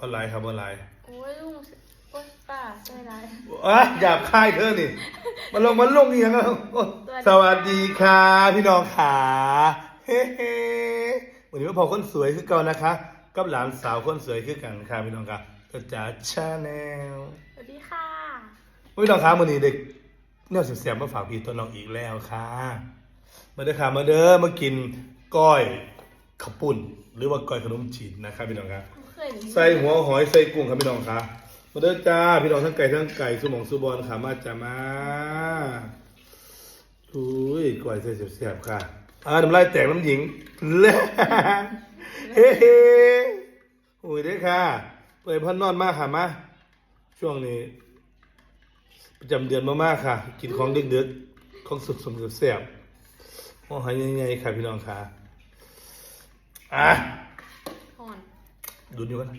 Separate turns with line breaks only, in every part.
ออนไลน์ครับออนไลน์
โอ้ยลุงโอ้ยป้าใช่ไร
อะหยาบคายเธอนี่มาลงมาลงเอียงแล้วโอ้สวัสดีค่ะพี่น้องขาเฮ้เฮ้วันนี้มาพอคนสวยคือเก่านะคะกับหลานสาวคนสวยคือกันค่ะพี่น้องค่ะกระจ๋าชาแนล
สวัสดีค่ะ
พี่น้องคะวันนี้เด็กเนี่ยเสียบๆมาฝากพี่ตัวน้องอีกแล้วค่ะ มาเด้อค่ะมาเด้อมากินก้อยข้าวปุ้นหรือว่าก้อยขนมจีนนะครับพี่น้องครับ
เค ย
ใส่หัวหอยใส่กุ้งครับพี่น้องครับมาเด้อจ้าพี่น้องทั้งไก่ทั้งไก่สมองสุบอลค่ะมาจ้ามาอุ้ยก้อยใส่เสียบๆค่ะอ่าน้ำลายแตกน้ำหญิงเล่เฮ้เฮ้โอ้ยเด้อค่ะเปิดพันนอนมากค่ะมาช่วงนี้ ประจำเดือนมากๆค่ะ กินของเดึกๆของสุกสมเสียบๆหัวหอยใหญ่ๆค่ะพี่น้องค่ะอะ ดูอยู่กันนะ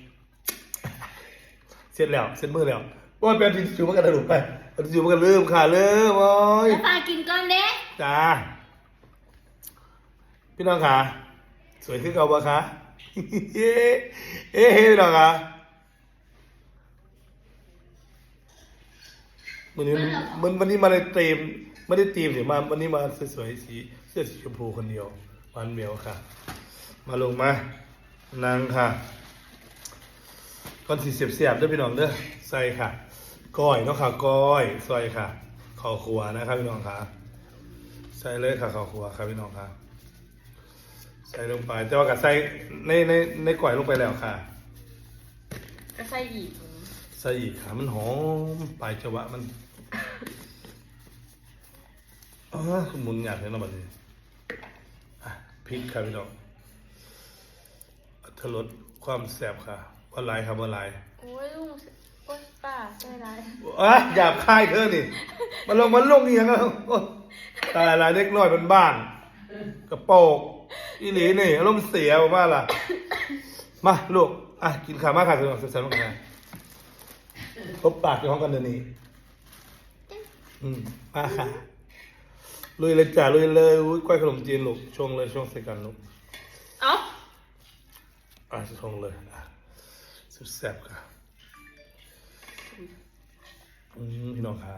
เสร็จแล้วเสร็จมือแล้วว่าเป็นทิชชู่มันกันถลุไปเอาทิชชู่มันกันเริ่มค่ะเริ่มโอ้ย
แล้วป้ากินก้อนเด้
จ้าพี่น้องค่ะสวยขึ้นเก่าปะคะเฮ้เฮ้พี่น้องค่ะวันนี้มันวันนี้มาในธีมไม่ได้ธีมหรือมาวันนี้มาสวยๆสีเสื้อสีชมพูคนเดียววันเมียวค่ะ มาลงมานั่งค่ะ ก่อนสีเสียบๆด้อพี่น้องเด้อใส่ค่ะก้อยเนาะค่ะก้อยซอยค่ะข้าวครัวนะครับพี่น้องค่ะใส่เลยค่ะข้าวครัวครับพี่น้องค่ะใส่ลงไป แต่ว่ากับใส่ในในในก้อยลงไปแล้วค่ะ
ก็ใส่อีก
ใส่อีกค่ะมันหอมปลายจังหวะมันอ๋อหมุนหยาดเลยนะบัดนี้อะพริกครับพี่น้องทลดความแสบค่ะ ว่าลายครับว่าลาย
โอ้ยลุงโอ้ยป้าใช่ไร
อะหยาบคายเธอนี่มาลงมาลงเอียงแล้วโอ๊ยตายละเล็กน้อยเป็นบ้านกระโปรงอีหลีนี่อารมณ์เสียผมว่าล่ะ มาลูกอะกินข้าวมาค่ะสนุกสนุกกันพบปากในห้องกันเดี๋ยวนี้ อืมมาค่ะลุยเลยจ้าลุยเลยอุ้ยกล้วยขนมจีนลูกชงเลยชงใส่กันลูก
เอ้า
อะชงเลยอะสุด แซ่บค่ะอืมพี่น้องค่ะ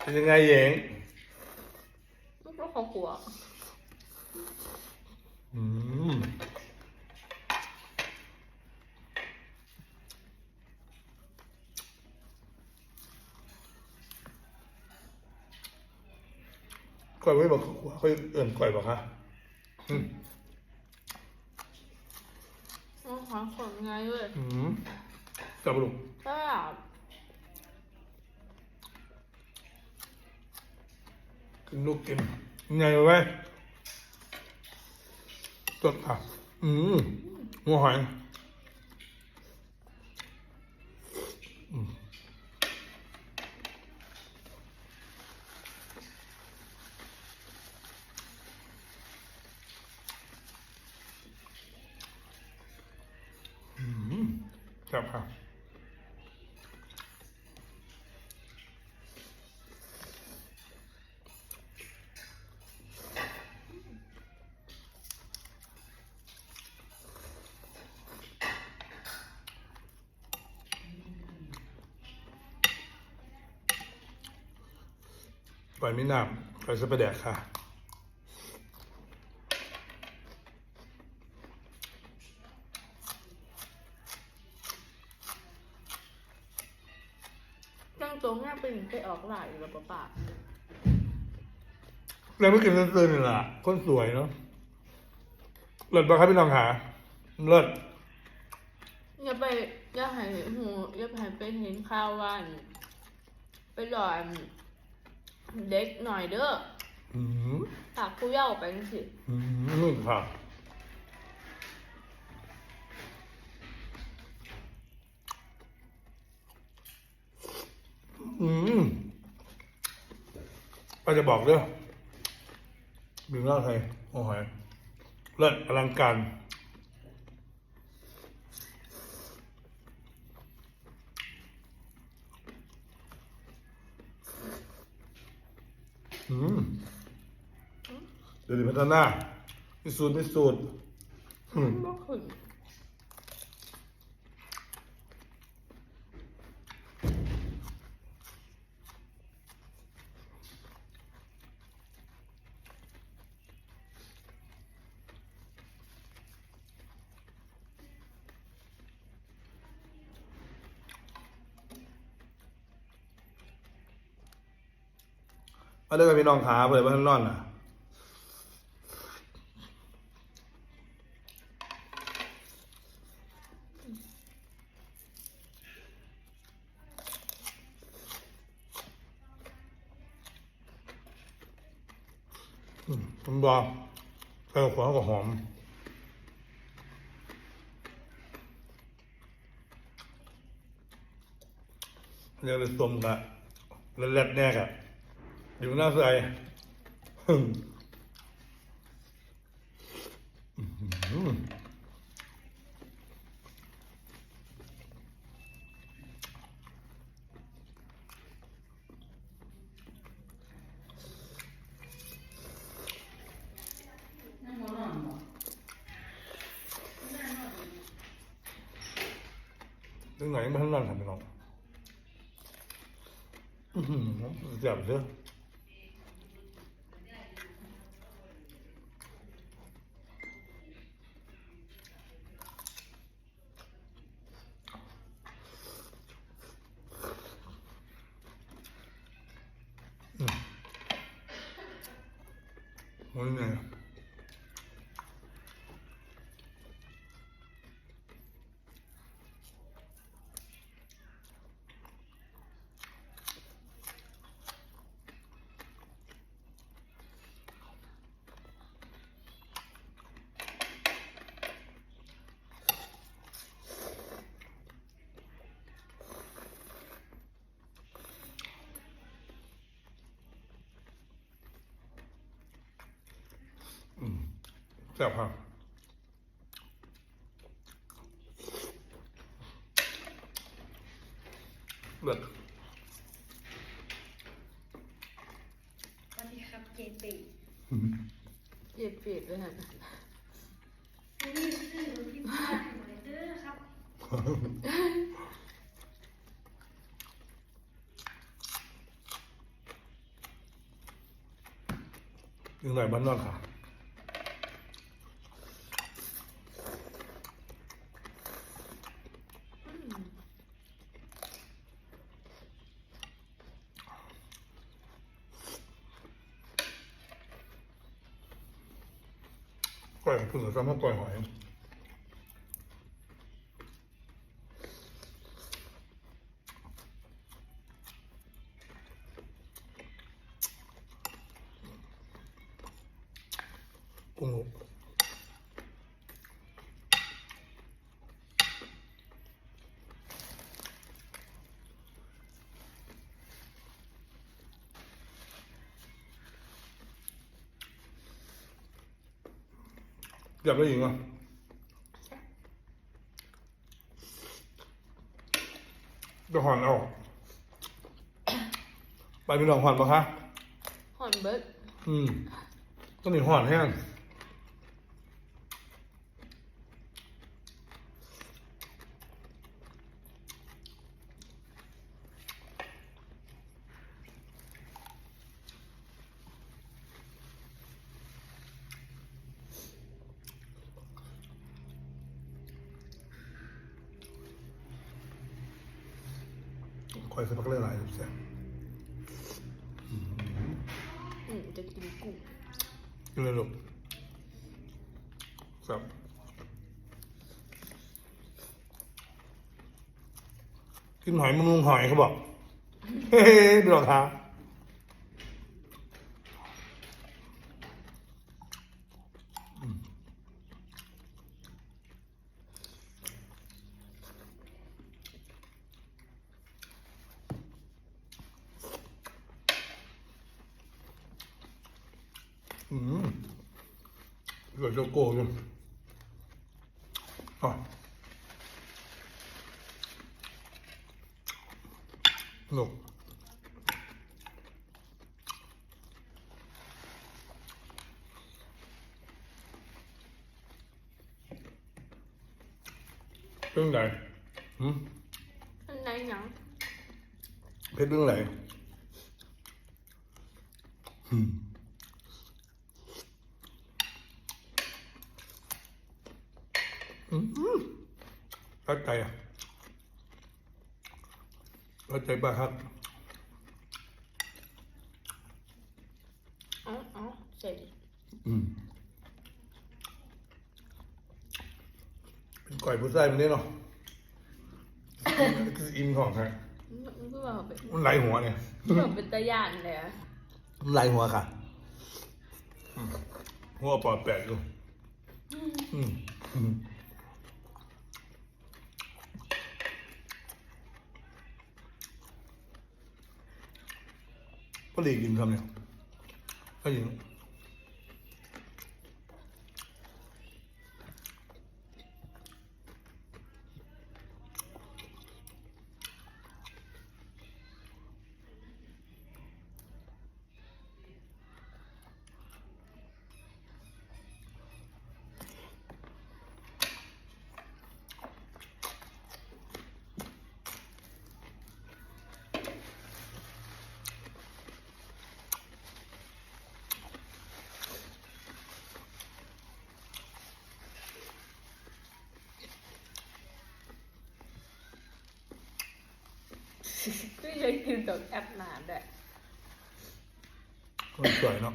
เป็นยังไงเยง
ลูกรถของหัว
อืม ก่อยไม่บอกเขาเขาเอื่นก่อยบอกคะอืม
ลูกของขนไงเว้ย
อืมจับลูก
ป้า
กินลูกกินไงไว้จดค่ะ อืมหัวหอยอืมอืม ครับค่ะปล่อยไม่น้ำปล่อยสะไปแดกค่ะ
แล้ว
ไม่กินเตือนๆนี่แหละคนสวยเนาะเลิศปะครับพี่น้องขาเลิศ
อย่าไปอย่าให้หูอย่าไปให้เป็นเห็นข่าวว่าไปหลอนเด็กหน่อยเด้อ
อืม
ปากผู้เย้าไปจังสิ
อืมค่ะอืมก็จะบอกเด้อ ดื่มเหล้าไทยโอ้โหเลิศอลังการ อืมเดี๋ยวนี้พัฒนาพิสูจน์พิสูจน์ อืม
บ่ขึ้น
มาเด้อกับพี่น้องขาเปิดบ้านนอนน่ะผมบอกใส่ขวากับหอมเรียกเลยต้มกะแล้วแรดแน่กะ อยู่หน้าใส่อืมอืมเรื่องไหนไม่ทัน นั่นทำไปหรอกอือหือเจ็บเยอะ มันไง แซ่บครับเลิศ
สวัสดีครับเจปี
เย็บเป็ดเลยฮะ
นี่คือพี่บ้านหมายเด้อครับ
ยังไงบ้านนอนค่ะ ก้อยเพิ่งจะทำ อยหอยกุ้งอบอยากได้ยิงอะจะหอนเอาไปเป็นหลองหอนปะคะ
หอนเบิด
อืมต้องมีหอนแห้ง คอยสักพักเลยหลายๆเสีย
อืมจะกินกุ้ง
กินเลยลูกครับกินหอยมันมุงหอยเขาบอก เฮ้ยดอกท้า 음, cho 적고 luôn, à,
구독. Tương đại. Ừ. Tương đại nhận. Cái
tương đại. Hmm. รเรื่องไหนหืมอืมรักใจอะรักใจบ้าครับ
อ๋ออ๋อเสร็จ
อืมเป็นก่อยผู้ชายมันนี่เนาะคืออินของฮะ
มันก็ว่าเป็น
มันไหลหัวเนี่ย
แบบเป็นตะยานเลยอะ
มันไหลหัวค่ะอืมหัวปอดแปดอยู่อืม อืมก็หลีกกินค ก็ยิง
ก็ยังกินกับแอปนานด้วย
คนสวยเนาะ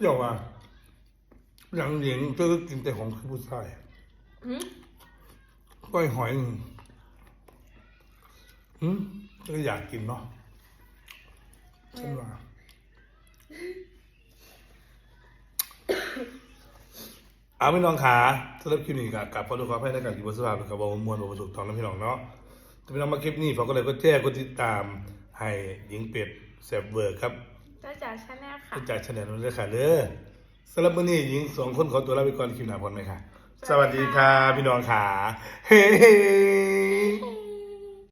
เดี๋ยวว่าอย่างหญิงเธอก็กินแต่ของผู้ชาย
อืม
ก้อยหอยนี่หืมก็อยากกินเนาะฉันว่า เอาพี่น้องขาสำหรับคลิปนี้กับกับพอดูความให้ในการกินบนสภาพกับบอมวลบอสุกทองนะพี่น้องเนาะถ้าพี่น้องมาคลิปนี้ฝากก็เลยก็แจ้งกดติดตามให้หญิงเป็ดแซบเวอร์ครับ
จ้าจ๋าชาแนลค่ะ
เป็นจากชาแนลนู้นเลยค่ะเด้อสำหรับมื้อนี้หญิงสองคนขอตัวลาไปก่อนคลิปหน้าพรไหมค่ะ สวัสดีค่ะพี่น้องขาเฮ้